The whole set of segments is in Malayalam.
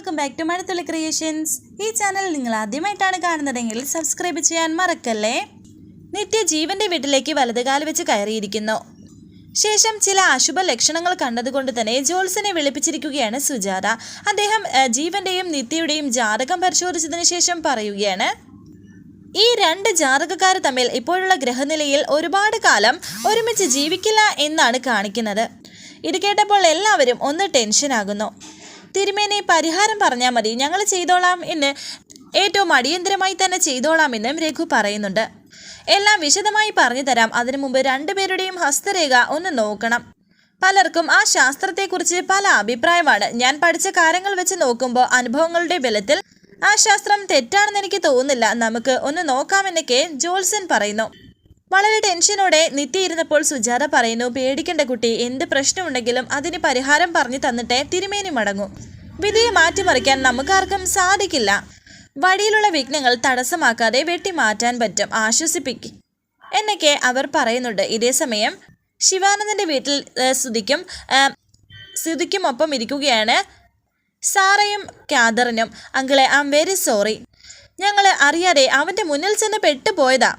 Welcome back to Mazhathulli creations ഈ ചാനൽ നിങ്ങൾ ആദ്യമായിട്ടാണ് കാണുന്നതെങ്കിൽ സബ്സ്ക്രൈബ് ചെയ്യാൻ മറക്കല്ലേ? നിത്യ ജീവന്റെ വീട്ടിലേക്ക് വലതുകാൽ വെച്ച് കയറിയിരിക്കുന്നു. ശേഷം ചില അശുഭ ലക്ഷണങ്ങൾ കണ്ടതുകൊണ്ട് തന്നെ ജോൾസനെ വിളിപ്പിച്ചിരിക്കുകയാണ് സുജാത. അദ്ദേഹം ജീവന്റെയും നിത്യയുടെയും ജാതകം പരിശോധിച്ചതിന് ശേഷം പറയുകയാണ് ഈ രണ്ട് ജാതകക്കാർ തമ്മിൽ ഇപ്പോഴുള്ള ഗ്രഹനിലയിൽ ഒരുപാട് കാലം ഒരുമിച്ച് ജീവിക്കില്ല എന്നാണ് കാണിക്കുന്നത്. ഇത് കേട്ടപ്പോൾ എല്ലാവരും ഒന്ന് ടെൻഷനാകുന്നു. തിരുമേനെ പരിഹാരം പറഞ്ഞാൽ മതി. ഞങ്ങൾ ചെയ്തോളാം എന്ന് ഏറ്റവും അടിയന്തരമായി തന്നെ ചെയ്തോളാം എന്നും രഘു പറയുന്നുണ്ട്. എല്ലാം വിശദമായി പറഞ്ഞു തരാം. അതിനു മുമ്പ് രണ്ടുപേരുടെയും ഹസ്തരേഖ ഒന്ന് നോക്കണം. പലർക്കും ആ ശാസ്ത്രത്തെക്കുറിച്ച് പല അഭിപ്രായമാണ്. ഞാൻ പഠിച്ച കാര്യങ്ങൾ വെച്ച് നോക്കുമ്പോൾ അനുഭവങ്ങളുടെ ബലത്തിൽ ആ ശാസ്ത്രം തെറ്റാണെന്ന് എനിക്ക് തോന്നുന്നില്ല. നമുക്ക് ഒന്ന് നോക്കാമെന്നൊക്കെ ജോൾസൻ പറയുന്നു. വളരെ ടെൻഷനോടെ നിത്യ ഇരുന്നപ്പോൾ സുജാത പറയുന്നു പേടിക്കേണ്ട കുട്ടി എന്ത് പ്രശ്നമുണ്ടെങ്കിലും അതിന് പരിഹാരം പറഞ്ഞു തന്നിട്ടേ തിരുമേനി മടങ്ങും. വിധിയെ മാറ്റിമറിക്കാൻ നമുക്കാർക്കും സാധിക്കില്ല. വഴിയിലുള്ള വിഘ്നങ്ങൾ തടസ്സമാക്കാതെ വെട്ടി മാറ്റാൻ പറ്റും. ആശ്വസിപ്പിക്കും. എന്നൊക്കെ അവർ പറയുന്നുണ്ട്. ഇതേ സമയം ശിവാനന്ദന്റെ വീട്ടിൽ സ്തുതിക്കും സ്തുതിക്കും ഒപ്പം ഇരിക്കുകയാണ് സാറയും കാതറിനും. അങ്കിളെ ഐ എം വെരി സോറി ഞങ്ങൾ അറിയാതെ അവന്റെ മുന്നിൽ ചെന്ന് പെട്ടുപോയതാ.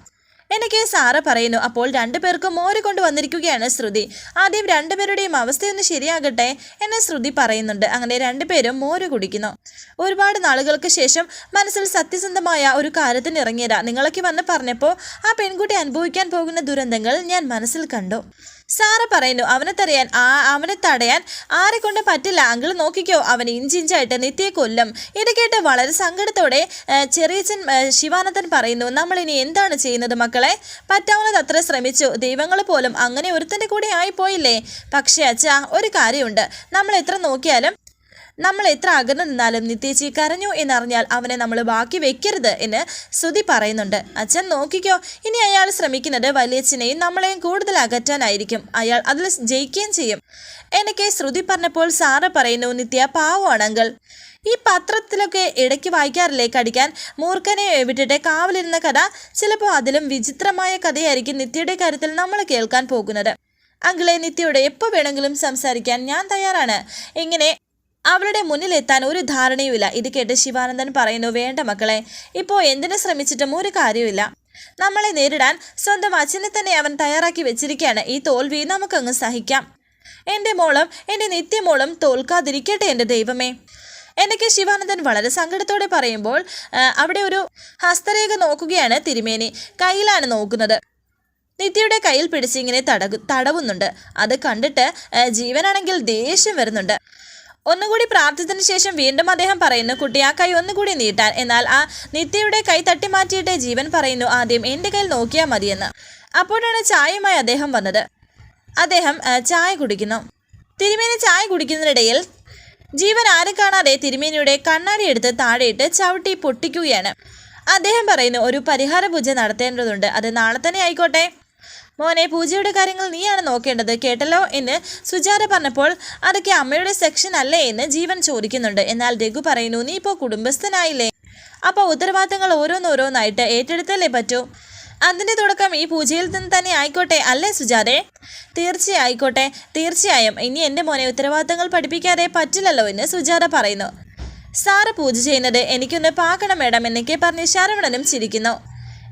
എനിക്ക് സാറ പറയുന്നു. അപ്പോൾ രണ്ടുപേർക്കും മോര് കൊണ്ടുവന്നിരിക്കുകയാണ് ശ്രുതി. ആദ്യം രണ്ടുപേരുടെയും അവസ്ഥയൊന്ന് ശരിയാകട്ടെ എന്ന് ശ്രുതി പറയുന്നുണ്ട്. അങ്ങനെ രണ്ടുപേരും മോര് കുടിക്കുന്നു. ഒരുപാട് നാളുകൾക്ക് ശേഷം മനസ്സിൽ സത്യസന്ധമായ ഒരു കാര്യത്തിന് ഇറങ്ങിയതാ. നിങ്ങളൊക്കെ വന്ന് പറഞ്ഞപ്പോൾ ആ പെൺകുട്ടി അനുഭവിക്കാൻ പോകുന്ന ദുരന്തങ്ങൾ ഞാൻ മനസ്സിൽ കണ്ടു. സാറ പറയുന്നു അവനെ തടയാൻ ആ അവനെ തടയാൻ ആരെ കൊണ്ട് പറ്റില്ല. അങ്കിൾ നോക്കിക്കോ അവൻ ഇഞ്ചിഞ്ചായിട്ട് നിത്യയെ കൊല്ലും. ഇത് കേട്ട് വളരെ സങ്കടത്തോടെ ചെറിയച്ചൻ ശിവാനന്ദൻ പറയുന്നു നമ്മൾ ഇനി എന്താണ് ചെയ്യുന്നത് മക്കളെ? പറ്റാവുന്നത് അത്ര ശ്രമിച്ചു. ദൈവങ്ങൾ പോലും അങ്ങനെ ഒരുത്തന്റെ കൂടെ ആയിപ്പോയില്ലേ? പക്ഷേ അച്ഛാ ഒരു കാര്യമുണ്ട്. നമ്മൾ എത്ര നോക്കിയാലും നമ്മൾ എത്ര അകന്നു നിന്നാലും നിത്യേച്ചി കരഞ്ഞു എന്നറിഞ്ഞാൽ അവനെ നമ്മൾ ബാക്കി വെക്കരുത് എന്ന് ശ്രുതി പറയുന്നുണ്ട്. അച്ഛൻ നോക്കിക്കോ ഇനി അയാൾ ശ്രമിക്കുന്നത് വലിയച്ഛനെയും നമ്മളെയും കൂടുതൽ അകറ്റാനായിരിക്കും. അയാൾ അതിൽ ജയിക്കുകയും ചെയ്യും. എനിക്ക് ശ്രുതി പറഞ്ഞപ്പോൾ സാറ് പറയുന്നു നിത്യ പാവമാണെങ്കിൽ ഈ പത്രത്തിലൊക്കെ ഇടയ്ക്ക് വായിക്കാറില്ലേ? കടിക്കാൻ മൂർഖനെ വിട്ടിട്ട് കാവലിരുന്ന കഥ ചിലപ്പോൾ അതിലും വിചിത്രമായ കഥയായിരിക്കും നിത്യയുടെ കാര്യത്തിൽ നമ്മൾ കേൾക്കാൻ പോകുന്നത്. അങ്കിളെ നിത്യയുടെ എപ്പോൾ വേണമെങ്കിലും സംസാരിക്കാൻ ഞാൻ തയ്യാറാണ്. ഇങ്ങനെ അവളുടെ മുന്നിലെത്താൻ ഒരു ധാരണയുമില്ല. ഇത് കേട്ട് ശിവാനന്ദൻ പറയുന്നു വേണ്ട മക്കളെ ഇപ്പോൾ എന്തിനു ശ്രമിച്ചിട്ടും ഒരു കാര്യമില്ല നമ്മളെ നേരിടാൻ സ്വന്തം അച്ഛനെ തന്നെ അവൻ തയ്യാറാക്കി വെച്ചിരിക്കുകയാണ്. ഈ തോൽവി നമുക്കങ്ങ് സഹിക്കാം. എന്റെ മോളും എന്റെ നിത്യമോളും തോൽക്കാതിരിക്കട്ടെ എന്റെ ദൈവമേ. എന്നൊക്കെ ശിവാനന്ദൻ വളരെ സങ്കടത്തോടെ പറയുമ്പോൾ അവിടെ ഒരു ഹസ്തരേഖ നോക്കുകയാണ് തിരുമേനി. കയ്യിലാണ് നോക്കുന്നത്. നിത്യയുടെ കയ്യിൽ പിടിച്ചിങ്ങനെ തടകു തടവുന്നുണ്ട്. അത് കണ്ടിട്ട് ജീവനാണെങ്കിൽ ദേഷ്യം വരുന്നുണ്ട്. ഒന്നുകൂടി പ്രാർത്ഥിച്ചതിന് ശേഷം വീണ്ടും അദ്ദേഹം പറയുന്നു കുട്ടി ആ കൈ ഒന്നുകൂടി നീട്ടാൻ. എന്നാൽ ആ നിത്യയുടെ കൈ തട്ടിമാറ്റിയിട്ട് ജീവൻ പറയുന്നു ആദ്യം എന്റെ കയ്യിൽ നോക്കിയാൽ മതിയെന്ന്. അപ്പോഴാണ് ചായയുമായി അദ്ദേഹം വന്നത്. അദ്ദേഹം ചായ കുടിക്കുന്നു. തിരുമേനി ചായ കുടിക്കുന്നതിനിടയിൽ ജീവൻ ആരും കാണാതെ തിരുമേനിയുടെ കണ്ണാടി എടുത്ത് താഴെയിട്ട് ചവിട്ടി പൊട്ടിക്കുകയാണ്. അദ്ദേഹം പറയുന്നു ഒരു പരിഹാര പൂജ നടത്തേണ്ടതുണ്ട്. അത് നാളെ തന്നെ ആയിക്കോട്ടെ. മോനെ പൂജയുടെ കാര്യങ്ങൾ നീയാണ് നോക്കേണ്ടത്. കേട്ടല്ലോ എന്ന് സുജാത പറഞ്ഞപ്പോൾ അതൊക്കെ അമ്മയുടെ സെക്ഷൻ അല്ലേ എന്ന് ജീവൻ ചോദിക്കുന്നുണ്ട്. എന്നാൽ രഘു പറയുന്നു നീ ഇപ്പോൾ കുടുംബസ്ഥനായില്ലേ? അപ്പോൾ ഉത്തരവാദിത്തങ്ങൾ ഓരോന്നോരോന്നായിട്ട് ഏറ്റെടുത്തല്ലേ പറ്റൂ? അതിന്റെ തുടക്കം ഈ പൂജയിൽ നിന്ന് തന്നെ ആയിക്കോട്ടെ അല്ലേ സുജാതെ? തീർച്ചയായിക്കോട്ടെ തീർച്ചയായും. ഇനി എന്റെ മോനെ ഉത്തരവാദിത്തങ്ങൾ പഠിപ്പിക്കാതെ പറ്റില്ലല്ലോ എന്ന് സുജാത പറയുന്നു. സാറ് പൂജ ചെയ്യുന്നത് എനിക്കൊന്ന് പാക്കണം മേഡം എന്നൊക്കെ പറഞ്ഞ് ശരവണനും ചിരിക്കുന്നു.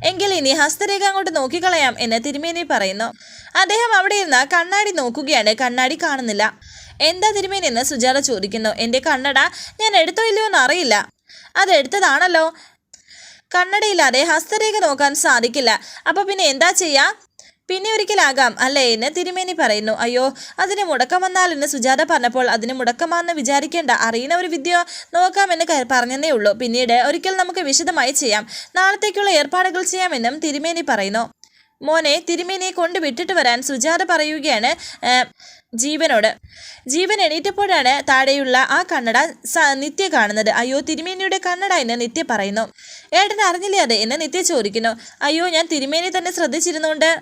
എങ്കിൽ ഇനി ഹസ്തരേഖ അങ്ങോട്ട് നോക്കിക്കളയാം എന്ന് തിരുമേനി പറയുന്നു. അദ്ദേഹം അവിടെ ഇരുന്ന് കണ്ണാടി നോക്കുകയാണ്. കണ്ണാടി കാണുന്നില്ല. എന്താ തിരുമേനി എന്ന് സുജാത ചോദിക്കുന്നു. എന്റെ കണ്ണട ഞാൻ എടുത്തോ ഇല്ലയോ എന്ന് അറിയില്ല. അത് എടുത്തതാണല്ലോ. കണ്ണടയില്ലാതെ ഹസ്തരേഖ നോക്കാൻ സാധിക്കില്ല. അപ്പോൾ പിന്നെ എന്താ ചെയ്യാ? പിന്നെ ഒരിക്കലാകാം അല്ലേ? എന്ന് തിരുമേനി പറയുന്നു. അയ്യോ അതിന് മുടക്കം വന്നാലെന്ന് സുജാത പറഞ്ഞപ്പോൾ അതിന് മുടക്കമാണെന്ന് വിചാരിക്കേണ്ട. അറിയുന്ന ഒരു വിദ്യ നോക്കാമെന്ന് പറഞ്ഞതേ ഉള്ളൂ. പിന്നീട് ഒരിക്കൽ നമുക്ക് വിശദമായി ചെയ്യാം. നാളത്തേക്കുള്ള ഏർപ്പാടുകൾ ചെയ്യാമെന്നും തിരുമേനി പറയുന്നു. മോനെ തിരുമേനിയെ കൊണ്ടുവിട്ടിട്ട് വരാൻ സുജാത പറയുകയാണ്. ജീവനോട്. ജീവൻ എണീറ്റപ്പോഴാണ് താഴെയുള്ള ആ കണ്ണട നിത്യ കാണുന്നത്. അയ്യോ തിരുമേനിയുടെ കണ്ണട എന്ന് നിത്യ പറയുന്നു. ഏട്ടൻ അറിഞ്ഞില്ലേ അത് എന്ന് നിത്യ ചോദിക്കുന്നു. അയ്യോ ഞാൻ തിരുമേനി തന്നെ ശ്രദ്ധിച്ചിരുന്നുകൊണ്ട്.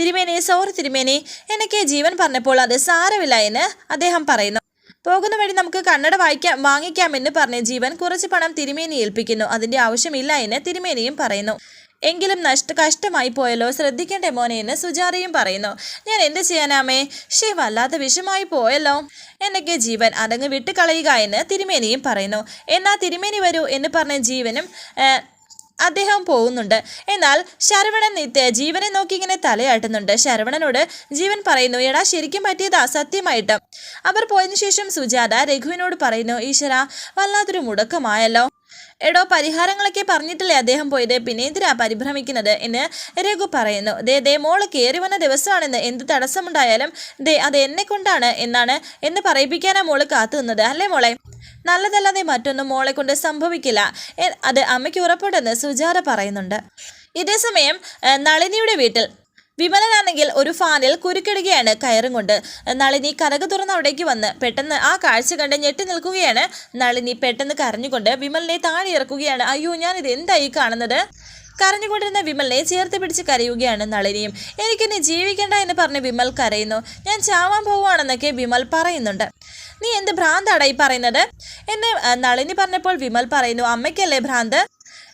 തിരുമേനി സോറി തിരുമേനി. എനിക്ക് ജീവൻ പറഞ്ഞപ്പോൾ അത് സാരമില്ല എന്ന് അദ്ദേഹം പറയുന്നു. പോകുന്ന വഴി നമുക്ക് കണ്ണട വായിക്കാം വാങ്ങിക്കാം എന്ന് പറഞ്ഞ് ജീവൻ കുറച്ച് പണം തിരുമേനി ഏൽപ്പിക്കുന്നു. അതിന്റെ ആവശ്യമില്ല എന്ന് തിരുമേനിയും പറയുന്നു. എങ്കിലും നഷ്ട കഷ്ടമായി പോയല്ലോ. ശ്രദ്ധിക്കണ്ടേ മോനെ എന്ന് സുജാതയും പറയുന്നു. ഞാൻ എന്ത് ചെയ്യാനാമേ? ഷേ വല്ലാത്ത വിഷമായി പോയല്ലോ. എന്നൊക്കെ ജീവൻ അതങ്ങ് വിട്ടുകളയുക എന്ന് തിരുമേനിയും പറയുന്നു. എന്നാ തിരുമേനി വരൂ എന്ന് പറഞ്ഞ ജീവനും അദ്ദേഹം പോകുന്നുണ്ട്. എന്നാൽ ശരവണൻ നിത്യ ജീവനെ നോക്കി ഇങ്ങനെ തലയാട്ടുന്നുണ്ട്. ശരവണനോട് ജീവൻ പറയുന്നു എടാ ശരിക്കും പറ്റിയത് അസത്യമായിട്ട് അവർ പോയതിനു ശേഷം സുജാത രഘുവിനോട് പറയുന്നു ഈശ്വര വല്ലാത്തൊരു മുടക്കമായല്ലോ. എടോ പരിഹാരങ്ങളൊക്കെ പറഞ്ഞിട്ടില്ലേ അദ്ദേഹം പോയത്? പിന്നെ എന്തിനാ പരിഭ്രമിക്കുന്നത് എന്ന് രഘു പറയുന്നു ദേ ദേ മോൾ കയറി വന്ന ദിവസമാണെന്ന് എന്ത് തടസ്സമുണ്ടായാലും ദേ അത് എന്നെ കൊണ്ടാണ് എന്നാണ് എന്ന് പറയിപ്പിക്കാനാ മോൾ കാത്തു നിന്നത് അല്ലേ മോളെ? നല്ലതല്ലാതെ മറ്റൊന്നും മോളെ കൊണ്ട് സംഭവിക്കില്ല. അത് അമ്മയ്ക്ക് ഉറപ്പുണ്ടെന്ന് സുജാത പറയുന്നുണ്ട്. ഇതേസമയം നളിനിയുടെ വീട്ടിൽ വിമലനാണെങ്കിൽ ഒരു ഫാനിൽ കുരുക്കിടുകയാണ് കയറും കൊണ്ട്. നളിനി കനക തുറന്ന് അവിടേക്ക് വന്ന് പെട്ടെന്ന് ആ കാഴ്ച കണ്ട് ഞെട്ടി നിൽക്കുകയാണ്. നളിനി പെട്ടെന്ന് കരഞ്ഞുകൊണ്ട് വിമലിനെ താഴെ ഇറക്കുകയാണ്. അയ്യോ ഞാൻ ഇത് എന്തായി കാണുന്നത്? കരഞ്ഞുകൊണ്ടിരുന്ന വിമലിനെ ചേർത്ത് പിടിച്ച് കരയുകയാണ് നളിനിയും. എനിക്കിനി ജീവിക്കണ്ട എന്ന് പറഞ്ഞ് വിമൽ കരയുന്നു. ഞാൻ ചാവാൻ പോവുകയാണെന്നൊക്കെ വിമൽ പറയുന്നുണ്ട്. നീ എന്ത് ഭ്രാന്താടാ ഈ പറയുന്നത്? എന്ന് നളിനി പറഞ്ഞപ്പോൾ വിമൽ പറയുന്നു അമ്മയ്ക്കല്ലേ ഭ്രാന്ത്?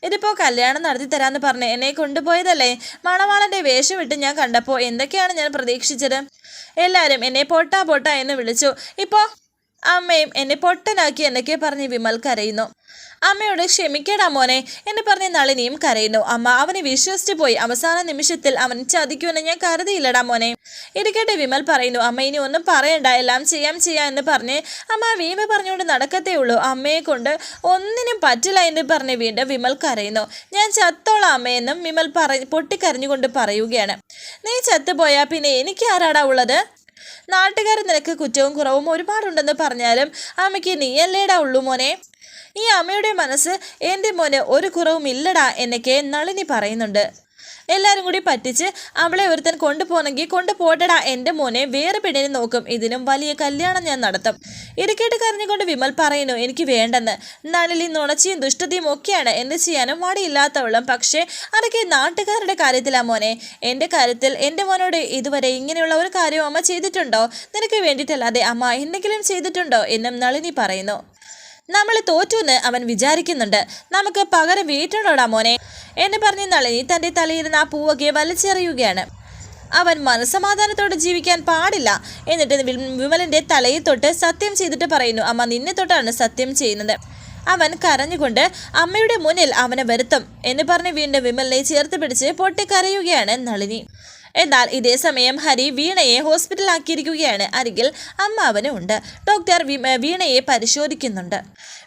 ഇതിപ്പോൾ കല്യാണം നടത്തി തരാമെന്ന് പറഞ്ഞ് എന്നെ കൊണ്ടുപോയതല്ലേ? മണവാളന്റെ വേഷം വിട്ട് ഞാൻ കണ്ടപ്പോൾ എന്തൊക്കെയാണ് ഞാൻ പ്രതീക്ഷിച്ചത്? എല്ലാവരും എന്നെ പൊട്ടാ പൊട്ടാ എന്ന് വിളിച്ചു. ഇപ്പോൾ അമ്മയും എന്നെ പൊട്ടനാക്കി എന്നൊക്കെ പറഞ്ഞ് വിമൽ കരയുന്നു. അമ്മയോട് ക്ഷമിക്കടാ മോനെ എന്ന് പറഞ്ഞ് നളിനിയും കരയുന്നു. അമ്മ അവനെ വിശ്വസിച്ചു പോയി. അവസാന നിമിഷത്തിൽ അവൻ ചതിക്കുമെന്ന് ഞാൻ കരുതിയില്ലടാ മോനെ. ഇരിക്കട്ടെ വിമൽ പറയുന്നു അമ്മ ഇനി ഒന്നും പറയണ്ട. എല്ലാം ചെയ്യാം ചെയ്യാം എന്ന് പറഞ്ഞ് അമ്മ വീമ പറഞ്ഞുകൊണ്ട് നടക്കത്തേ ഉള്ളൂ. അമ്മയെ കൊണ്ട് ഒന്നിനും പറ്റില്ല എന്ന് പറഞ്ഞ് വീണ്ടും വിമൽ കരയുന്നു. ഞാൻ ചത്തോളാം അമ്മയെന്നും വിമൽ പറ പൊട്ടിക്കരഞ്ഞുകൊണ്ട് പറയുകയാണ്. നീ ചത്തുപോയാ പിന്നെ എനിക്ക് ആരാടാ ഉള്ളത്? നാട്ടുകാർ നിനക്ക് കുറ്റവും കുറവും ഒരുപാടുണ്ടെന്ന് പറഞ്ഞാലും അമ്മയ്ക്ക് നീയല്ലേടാ ഉള്ളു മോനെ. ഈ അമ്മയുടെ മനസ്സ് എന്റെ മോന് ഒരു കുറവും ഇല്ലടാ എന്നൊക്കെ നളിനി പറയുന്നുണ്ട്. എല്ലാവരും കൂടി പറ്റിച്ച് അവളെ ഒരുത്തൻ കൊണ്ടുപോകണമെങ്കിൽ കൊണ്ടുപോട്ടടാ എന്റെ മോനെ. വേറെ പെണ്ണിനെ നോക്കും. ഇതിനും വലിയ കല്യാണം ഞാൻ നടത്തും. ഇടുക്കേട്ട് കരഞ്ഞുകൊണ്ട് വിമൽ പറയുന്നു എനിക്ക് വേണ്ടെന്ന്. നനലി നുണച്ചിയും ദുഷ്ടതയും ഒക്കെയാണ്. എന്ത് ചെയ്യാനും മടിയില്ലാത്തവളും. പക്ഷേ അതൊക്കെ നാട്ടുകാരുടെ കാര്യത്തിലാ മോനെ. എന്റെ കാര്യത്തിൽ എന്റെ മോനോട് ഇതുവരെ ഇങ്ങനെയുള്ള ഒരു കാര്യം അമ്മ ചെയ്തിട്ടുണ്ടോ? നിനക്ക് വേണ്ടിയിട്ടല്ലാതെ അമ്മ എന്തെങ്കിലും ചെയ്തിട്ടുണ്ടോ? എന്നും നളിനി പറയുന്നു. നമ്മൾ തോറ്റു എന്ന് അവൻ വിചാരിക്കുന്നുണ്ട്. നമുക്ക് പകരം വീട്ടണോടാ മോനെ എന്ന് പറഞ്ഞ് നളിനി തന്റെ തലയിരുന്ന ആ പൂവൊക്കെ വലിച്ചെറിയുകയാണ്. അവൻ മനസമാധാനത്തോടെ ജീവിക്കാൻ പാടില്ല എന്നിട്ട് വിമലിന്റെ തലയിൽ തൊട്ട് സത്യം ചെയ്തിട്ട് പറയുന്നു അമ്മ നിന്നെ തൊട്ടാണ് സത്യം ചെയ്യുന്നത്. അവൻ കരഞ്ഞുകൊണ്ട് അമ്മയുടെ മുന്നിൽ അവനെ വരുത്തും എന്ന് പറഞ്ഞ് വീണ്ടും വിമലിനെ ചേർത്ത് പിടിച്ച് പൊട്ടിക്കരയുകയാണ് നളിനി. എന്നാൽ ഇതേ സമയം ഹരി വീണയെ ഹോസ്പിറ്റലാക്കിയിരിക്കുകയാണ് അരികിൽ അമ്മാവനും ഉണ്ട്. ഡോക്ടർ വീണയെ പരിശോധിക്കുന്നുണ്ട്.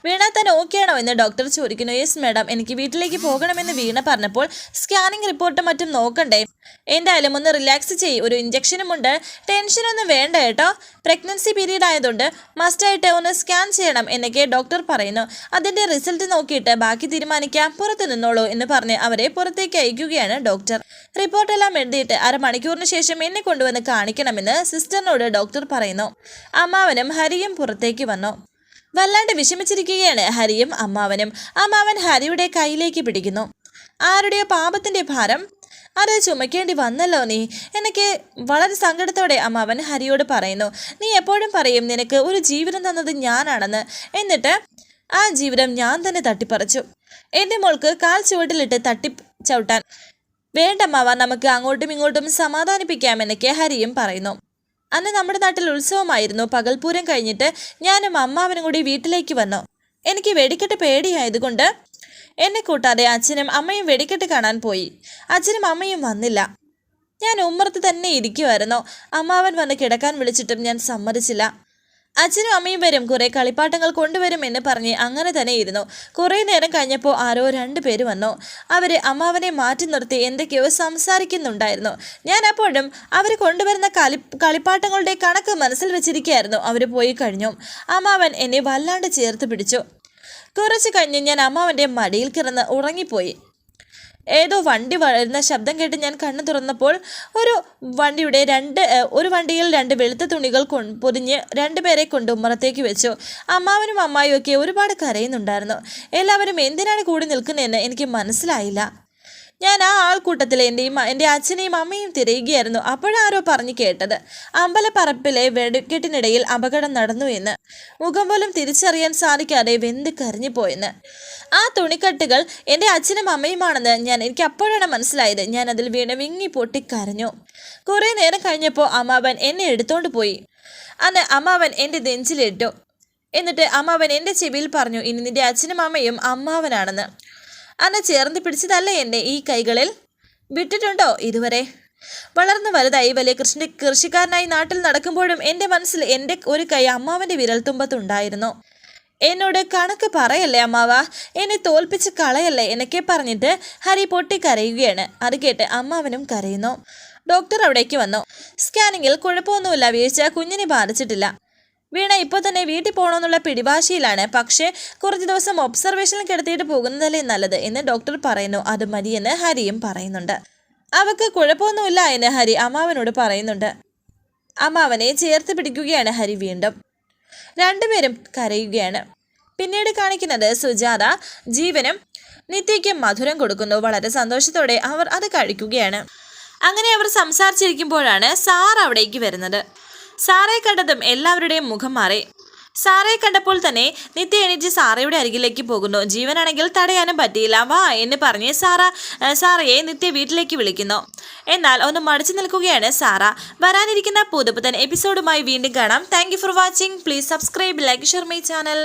വീണ തന്നെ ഓക്കെയാണോ എന്ന് ഡോക്ടർ ചോദിക്കുന്നു. യെസ് മാഡം എനിക്ക് വീട്ടിലേക്ക് പോകണമെന്ന് വീണ പറഞ്ഞപ്പോൾ സ്കാനിങ് റിപ്പോർട്ട് മറ്റും നോക്കണ്ടേ? എന്തായാലും ഒന്ന് റിലാക്സ് ചെയ്യും. ഒരു ഇഞ്ചക്ഷനും ഉണ്ട്. ടെൻഷനൊന്നും വേണ്ട കേട്ടോ. പ്രഗ്നൻസി പീരീഡ് ആയതുകൊണ്ട് മസ്റ്റായിട്ട് ഒന്ന് സ്കാൻ ചെയ്യണം എന്നൊക്കെ ഡോക്ടർ പറയുന്നു. അതിന്റെ റിസൾട്ട് നോക്കിയിട്ട് ബാക്കി തീരുമാനിക്കാം. പുറത്തു നിന്നോളൂ എന്ന് പറഞ്ഞ് അവരെ പുറത്തേക്ക് അയക്കുകയാണ് ഡോക്ടർ. റിപ്പോർട്ടെല്ലാം എഴുതിയിട്ട് അരമണിക്കൂറിന് ശേഷം എന്നെ കൊണ്ടുവന്ന് കാണിക്കണമെന്ന് സിസ്റ്ററിനോട് ഡോക്ടർ പറയുന്നു. അമ്മാവനും ഹരിയും പുറത്തേക്ക് വന്നു. വല്ലാണ്ട് വിഷമിച്ചിരിക്കുകയാണ് ഹരിയും അമ്മാവനും. അമ്മാവൻ ഹരിയുടെ കയ്യിലേക്ക് പിടിക്കുന്നു. ആരുടെയോ പാപത്തിന്റെ ഭാരം? അത് ചുമക്കേണ്ടി വന്നല്ലോ നീ. എനിക്ക് വളരെ സങ്കടത്തോടെ അമ്മാവൻ ഹരിയോട് പറയുന്നു. നീ എപ്പോഴും പറയും നിനക്ക് ഒരു ജീവിതം തന്നത് ഞാനാണെന്ന്. എന്നിട്ട് ആ ജീവിതം ഞാൻ തന്നെ തട്ടിപ്പറിച്ചു. എന്റെ മോൾക്ക് കാൽ ചുവട്ടിലിട്ട് തട്ടി ചവിട്ടാൻ വേണ്ടമ്മാവ നമുക്ക് അങ്ങോട്ടും ഇങ്ങോട്ടും സമാധാനിപ്പിക്കാമെന്നൊക്കെ ഹരിയും പറയുന്നു. അന്ന് നമ്മുടെ നാട്ടിൽ ഉത്സവമായിരുന്നു. പകൽപൂരം കഴിഞ്ഞിട്ട് ഞാനും അമ്മാവനും കൂടി വീട്ടിലേക്ക് വന്നു. എനിക്ക് വെടിക്കെട്ട് പേടിയായതുകൊണ്ട് എന്നെ കൂട്ടാതെ അച്ഛനും അമ്മയും വെടിക്കെട്ട് കാണാൻ പോയി. അച്ഛനും അമ്മയും വന്നില്ല. ഞാൻ ഉമ്മർത്ത് തന്നെ ഇരിക്കുമായിരുന്നു അമ്മാവൻ വന്ന് കിടക്കാൻ വിളിച്ചിട്ടും ഞാൻ സമ്മതിച്ചില്ല. അച്ഛനും അമ്മയും വരും. കുറെ കളിപ്പാട്ടങ്ങൾ കൊണ്ടുവരും എന്ന് പറഞ്ഞ് അങ്ങനെ തന്നെ ഇരുന്നു കുറേ നേരം കഴിഞ്ഞപ്പോൾ ആരോ രണ്ട് പേര് വന്നു. അവരെ അമ്മാവനെ മാറ്റി നിർത്തി എന്തൊക്കെയോ സംസാരിക്കുന്നുണ്ടായിരുന്നു. ഞാൻ അപ്പോഴും അവർ കൊണ്ടുവരുന്ന കളി കളിപ്പാട്ടങ്ങളുടെ കണക്ക് മനസ്സിൽ വെച്ചിരിക്കുകയായിരുന്നു. അവർ പോയി കഴിഞ്ഞു. അമ്മാവൻ എന്നെ വല്ലാണ്ട് ചേർത്ത് പിടിച്ചു. കുറച്ച് കഴിഞ്ഞ് ഞാൻ അമ്മാവന്റെ മടിയിൽ കിടന്ന് ഉറങ്ങിപ്പോയി. ഏതോ വണ്ടി വരുന്ന ശബ്ദം കേട്ട് ഞാൻ കണ്ണു തുറന്നപ്പോൾ ഒരു വണ്ടിയുടെ രണ്ട് ഒരു വണ്ടിയിൽ രണ്ട് വെളുത്ത തുണികൾ കൊ പൊതിഞ്ഞ് രണ്ടുപേരെ കൊണ്ട് ഉമ്മറത്തേക്ക് വെച്ചു. അമ്മാവനും അമ്മായും ഒക്കെ ഒരുപാട് കരയുന്നുണ്ടായിരുന്നു. എല്ലാവരും എന്തിനാണ് കൂടി നിൽക്കുന്നതെന്ന് എനിക്ക് മനസ്സിലായില്ല. ഞാൻ ആ ആൾക്കൂട്ടത്തിൽ എന്റെയും എന്റെ അച്ഛനെയും അമ്മയും തിരയുകയായിരുന്നു. അപ്പോഴാരോ പറഞ്ഞു കേട്ടത്. അമ്പലപ്പറപ്പിലെ വെടിക്കെട്ടിനിടയിൽ അപകടം നടന്നു എന്ന്. മുഖം പോലും തിരിച്ചറിയാൻ സാധിക്കാതെ വെന്ത് കരഞ്ഞു പോയെന്ന് ആ തുണിക്കട്ടുകൾ എന്റെ അച്ഛനും അമ്മയുമാണെന്ന് ഞാൻ എനിക്ക് അപ്പോഴാണ് മനസ്സിലായത്. ഞാൻ അതിൽ വീണ് വിങ്ങി പൊട്ടി കരഞ്ഞു. കുറേ നേരം കഴിഞ്ഞപ്പോൾ അമ്മാവൻ എന്നെ എടുത്തോണ്ട് പോയി. അന്ന് അമ്മാവൻ എന്റെ നെഞ്ചിലിട്ടു. എന്നിട്ട് അമ്മാവൻ എന്റെ ചെവിയിൽ പറഞ്ഞു ഇനി നിന്റെ അച്ഛനും അമ്മയും അമ്മാവനാണെന്ന്. അന്ന് ചേർന്ന് പിടിച്ചതല്ലേ എന്നെ ഈ കൈകളിൽ? വിട്ടിട്ടുണ്ടോ ഇതുവരെ? വളർന്നു വലുതായി വലിയ കൃഷ്ണ കൃഷിക്കാരനായി നാട്ടിൽ നടക്കുമ്പോഴും എന്റെ മനസ്സിൽ എന്റെ ഒരു കൈ അമ്മാവന്റെ വിരൽത്തുമ്പത്തുണ്ടായിരുന്നു. എന്നോട് കണക്ക് പറയല്ലേ അമ്മാവ? എന്നെ തോൽപ്പിച്ച് കളയല്ലേ? എന്നൊക്കെ പറഞ്ഞിട്ട് ഹരി പൊട്ടി കരയുകയാണ് അത് കേട്ട് അമ്മാവനും കരയുന്നു. ഡോക്ടർ അവിടേക്ക് വന്നു. സ്കാനിങ്ങിൽ കുഴപ്പമൊന്നുമില്ല വീഴ്ച കുഞ്ഞിനെ ബാധിച്ചിട്ടില്ല. വീണ ഇപ്പോൾ തന്നെ വീട്ടിൽ പോകണമെന്നുള്ള പിടിവാശിയിലാണ്. പക്ഷേ കുറച്ച് ദിവസം ഒബ്സർവേഷനിൽ കിടത്തിയിട്ട് പോകുന്നതല്ലേ നല്ലത് എന്ന് ഡോക്ടർ പറയുന്നു. അത് മതിയെന്ന് ഹരിയും പറയുന്നുണ്ട്. അവക്ക് കുഴപ്പമൊന്നുമില്ല എന്ന് ഹരി അമ്മാവനോട് പറയുന്നുണ്ട്. അമ്മാവനെ ചേർത്ത് പിടിക്കുകയാണ് ഹരി വീണ്ടും. രണ്ടുപേരും കരയുകയാണ്. പിന്നീട് കാണിക്കുന്നത് സുജാത ജീവനും നിത്യയ്ക്കും മധുരം കൊടുക്കുന്നു. വളരെ സന്തോഷത്തോടെ അവർ അത് കഴിക്കുകയാണ്. അങ്ങനെ അവർ സംസാരിച്ചിരിക്കുമ്പോഴാണ് സാർ അവിടേക്ക് വരുന്നത്. സാറെ കണ്ടതും എല്ലാവരുടെയും മുഖം മാറി. സാറെ കണ്ടപ്പോൾ തന്നെ നിത്യ എണീറ്റ് സാറയുടെ അരികിലേക്ക് പോകുന്നു. ജീവനാണെങ്കിൽ തടയാനും പറ്റിയില്ല. വാ എന്ന് പറഞ്ഞ് സാറ സാറയെ നിത്യ വീട്ടിലേക്ക് വിളിക്കുന്നു. എന്നാൽ ഒന്ന് മടിച്ചു നിൽക്കുകയാണ് സാറ. വരാനിരിക്കുന്ന പുതുപുത്തൻ എപ്പിസോഡുമായി വീണ്ടും കാണാം. Thank for watching please subscribe like share my channel